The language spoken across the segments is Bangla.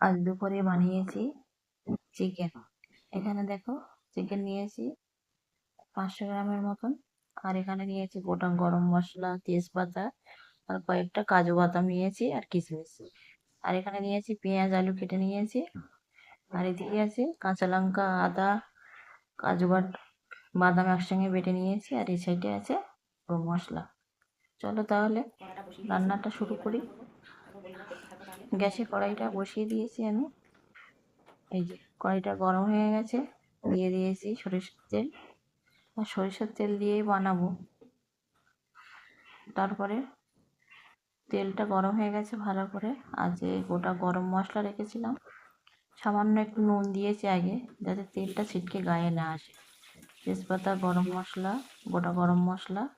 আজ দুপুরে বানিয়েছি চিকেন এখানে দেখো চিকেন নিয়েছি পাঁচশো গ্রামের মতন। আর এখানে নিয়েছি গোটা গরম মশলা, তেজপাতা আর কয়েকটা কাজু বাদাম নিয়েছি আর কিশমিশ। আর এখানে নিয়েছি পেঁয়াজ, আলু কেটে নিয়েছি। আর এদিকে আছে কাঁচা লঙ্কা, আদা, কাজু বাদাম একসঙ্গে বেটে নিয়েছি। আর এই সাইডে আছে গরম মশলা। চলো তাহলে রান্নাটা শুরু করি। গ্যাসে কড়াইটা বসিয়ে দিয়েছি আমি। এই যে কড়াইটা গরম হয়ে গেছে, দিয়ে দিয়েছি সরিষার তেল। আর সরিষার তেল দিয়েই বানাবো। তারপরে তেলটা গরম হয়ে গেছে ভালো করে। আর যে গোটা গরম মশলা রেখেছিলাম, সামান্য একটু নুন দিয়েছি আগে, যাতে তেলটা ছিটকে গায়ে না আসে। তেজপাতা, গরম মশলা, গোটা গরম মশলা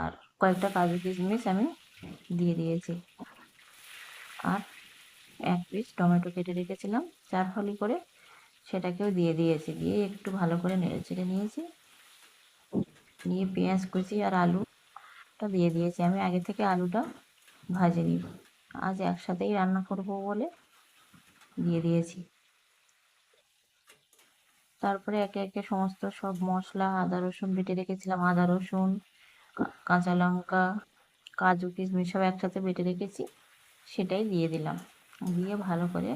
আর কয়েকটা কাজু কিশমিশ আমি দিয়ে দিয়েছি। আর এক পিস টমেটো কেটে রেখেছিলাম। চার ফালি করে সেটাকেও দিয়ে দিয়েছি, দিয়ে একটু ভালো করে নেড়ে চেড়ে নিয়েছি। নিয়ে পেঁয়াজ কুচি আর আলুটা দিয়ে দিয়েছি। আমি আগে থেকে আলুটা ভাজে নিই আজ একসাথেই রান্না করব বলে দিয়ে দিয়েছি। তারপরে একে একে সমস্ত সব মশলা, আদা, রসুন বেটে রেখেছিলাম। আদা, রসুন কাঁচা লঙ্কা, কাজু, কিশমিশ সব একসাথে বেটে রেখেছি। সেটাই দিয়ে দিলাম। দিয়ে ভালো করে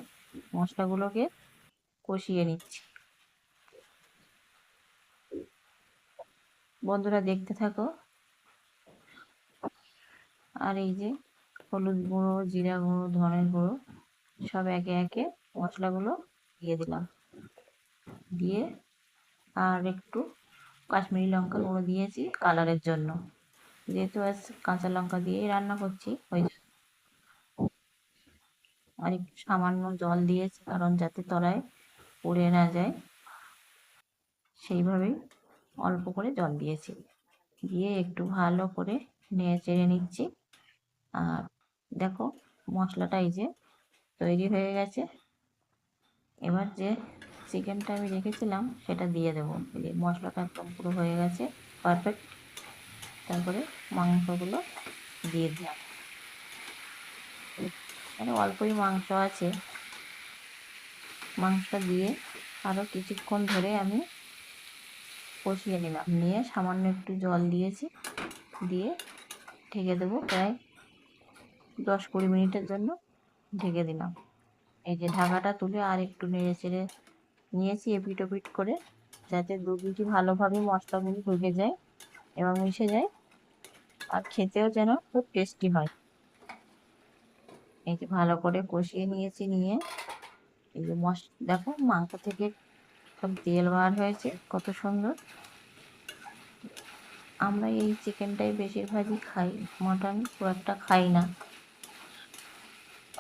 মশলাগুলোকে কষিয়ে নিচ্ছি। বন্ধুরা দেখতে থাকো। আর এই যে হলুদ গুঁড়ো, জিরা গুঁড়ো, ধনের গুঁড়ো সব একে একে মশলাগুলো দিয়ে দিলাম। দিয়ে আর একটু কাশ্মীরি লঙ্কা গুঁড়ো দিয়েছি কালারের জন্য। যেহেতু আজ কাঁচা লঙ্কা দিয়েই রান্না করছি, ওই আর একটু সামান্য জল দিয়েছি, কারণ যাতে তলায় পড়ে না যায়। সেইভাবেই অল্প করে জল দিয়েছি। দিয়ে একটু ভালো করে নেড়ে চেড়ে নিচ্ছি। আর দেখো, মশলাটা এই যে তৈরি হয়ে গেছে। এবার যে চিকেনটা আমি রেখেছিলাম, সেটা দিয়ে দেবো। এই মশলাটা একদম পুরো হয়ে গেছে, পারফেক্ট। তারপরে মাংসগুলো দিয়ে দিলাম। মানে অল্পই মাংস আছে। মাংস দিয়ে আরও কিছুক্ষণ ধরে আমি কষিয়ে নিলাম। নিয়ে সামান্য একটু জল দিয়েছি। দিয়ে ঢেকে দেবো প্রায় দশ কুড়ি মিনিটের জন্য ঢেকে দিলাম। এই যে ঢাকাটা তুলে আর একটু নেড়ে চেড়ে নিয়েছি এপিট ওপিট করে, যাতে দু দুটি ভালোভাবে মশলাগুলি ঢুকে যায় এবং মিশে যায়, আর খেতেও যেন খুব টেস্টি হয়। এই যে ভালো করে কষিয়ে নিয়েছি নিয়ে। এই যে মশ, দেখো মাংস থেকে সব তেল বার হয়েছে, কত সুন্দর। আমরা এই চিকেনটাই বেশিরভাগই খাই, মাটন খুব একটা খাই না।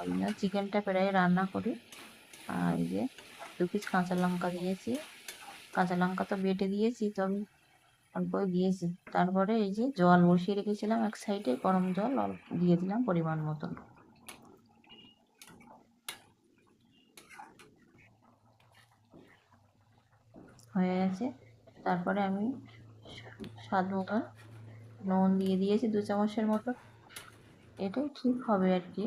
ওই জন্য চিকেনটা প্রায় রান্না করি। আর এই যে দু পিস কাঁচা লঙ্কা দিয়েছি। কাঁচা লঙ্কা তো বেটে দিয়েছি, তো আমি অল্প দিয়েছি। তারপরে এই যে জল বসিয়ে রেখেছিলাম এক সাইডে গরম জল অল্প দিয়ে দিলাম পরিমাণ মতন। হয়ে গেছে। তারপরে আমি স্বাদ মতন নুন দিয়ে দিয়েছি দু চামচের মতো। এটাই ঠিক হবে আর কি।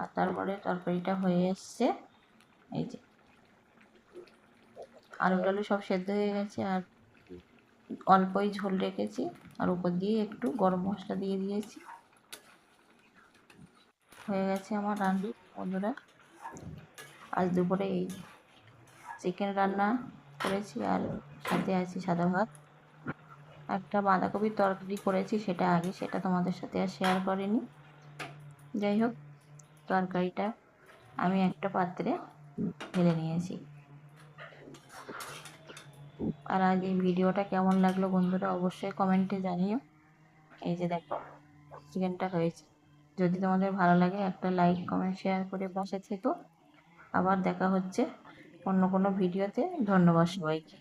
আর তারপরে তরকারিটা হয়ে এসছে। এই যে আলু টালু সব সেদ্ধ হয়ে গেছে আর অল্পই ঝোল রেখেছি। আর উপর দিয়ে একটু গরম মশলা দিয়ে দিয়েছি। হয়ে গেছে আমার রান্না, বন্ধুরা। আজ দুপুরে এই চিকেন রান্না করেছি আর সাথে আছি সাদা ভাত। একটা বাঁধাকপির তরকারি করেছি, সেটা আগে, সেটা তোমাদের সাথে আর শেয়ার করিনি। যাই হোক, তরকারিটা আমি একটা পাত্রে ঢেলে নিয়েছি। আর আজ এই ভিডিওটা কেমন লাগল বন্ধুরা অবশ্যই কমেন্টে জানিও। এই যে দেখো চিকেনটা হয়েছে। যদি তোমাদের ভালো লাগে একটা লাইক কমেন্ট শেয়ার করে বসে থেকো। আবার দেখা হচ্ছে। অন্য কোনো ভিডিওতে ধন্যবাদ সবাইকে।